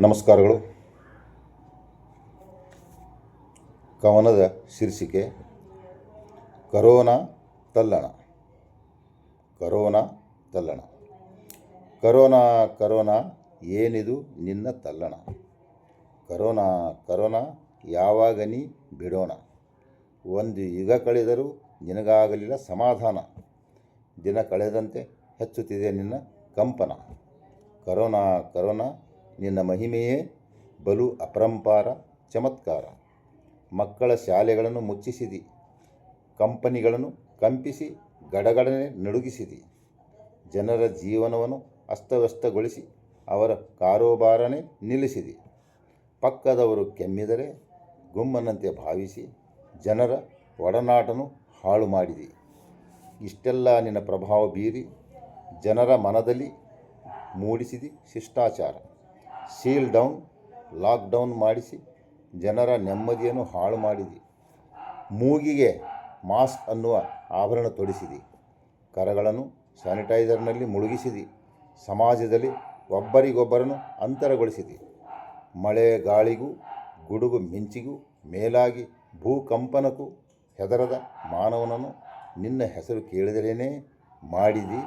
ನಮಸ್ಕಾರಗಳು. ಕವನದ ಶೀರ್ಷಿಕೆ, ಕರೋನಾ ತಲ್ಲಣ. ಕರೋನಾ ತಲ್ಲಣ. ಕರೋನಾ ಕರೋನಾ, ಏನಿದು ನಿನ್ನ ತಲ್ಲಣ? ಕರೋನಾ ಕರೋನಾ, ಯಾವಾಗ ನೀ ಬಿಡೋಣ? ಒಂದು ಯುಗ ಕಳೆದರೂ ನಿನಗಾಗಲಿಲ್ಲ ಸಮಾಧಾನ. ದಿನ ಕಳೆದಂತೆ ಹೆಚ್ಚುತ್ತಿದೆ ನಿನ್ನ ಕಂಪನ. ಕರೋನಾ ಕರೋನಾ ನಿನ್ನ ಮಹಿಮೆಯೇ ಬಲು ಅಪರಂಪಾರ, ಚಮತ್ಕಾರ. ಮಕ್ಕಳ ಶಾಲೆಗಳನ್ನು ಮುಚ್ಚಿಸಿದಿ, ಕಂಪನಿಗಳನ್ನು ಕಂಪಿಸಿ ಗಡಗಡನೆ ನಡುಗಿಸಿದಿ. ಜನರ ಜೀವನವನ್ನು ಅಸ್ತವ್ಯಸ್ತಗೊಳಿಸಿ ಅವರ ಕಾರೋಬಾರನೇ ನಿಲ್ಲಿಸಿದಿ. ಪಕ್ಕದವರು ಕೆಮ್ಮಿದರೆ ಗುಮ್ಮನಂತೆ ಭಾವಿಸಿ ಜನರ ಒಡನಾಟನು ಹಾಳು ಮಾಡಿದಿ. ಇಷ್ಟೆಲ್ಲ ನಿನ್ನ ಪ್ರಭಾವ ಬೀರಿ ಜನರ ಮನದಲ್ಲಿ ಮೂಡಿಸಿದಿ ಶಿಷ್ಟಾಚಾರ. ಸೀಲ್ ಡೌನ್ ಲಾಕ್ಡೌನ್ ಮಾಡಿಸಿ, ಜನರ ನೆಮ್ಮದಿಯನ್ನು ಹಾಳು ಮಾಡಿದಿ. ಮೂಗಿಗೆ ಮಾಸ್ಕ್ ಅನ್ನುವ ಆಭರಣ ತೊಡಿಸಿದಿ. ಕರಗಳನ್ನು ಸ್ಯಾನಿಟೈಸರ್ನಲ್ಲಿ ಮುಳುಗಿಸಿದಿ. ಸಮಾಜದಲ್ಲಿ ಒಬ್ಬರಿಗೊಬ್ಬರನ್ನು ಅಂತರಗೊಳಿಸಿದೆ. ಮಳೆ ಗಾಳಿಗೂ, ಗುಡುಗು ಮಿಂಚಿಗೂ, ಮೇಲಾಗಿ ಭೂಕಂಪನಕ್ಕೂ ಹೆದರದ ಮಾನವನನ್ನು ನಿನ್ನ ಹೆಸರು ಕೇಳಿದರೇನೇ? ಮಾಡಿದಿ.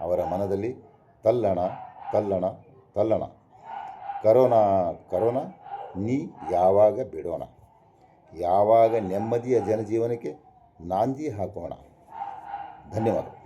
ಅವರ ಮನದಲ್ಲಿ ತಲ್ಲಣ ತಲ್ಲಣ ತಲ್ಲಣ. ಕರೋನಾ ಕರೋನಾ ನೀ ಯಾವಾಗ ಬಿಡೋಣ? ಯಾವಾಗ ನೆಮ್ಮದಿಯ ಜನಜೀವನಕ್ಕೆ ನಾಂದಿ ಹಾಕೋಣ? ಧನ್ಯವಾದ.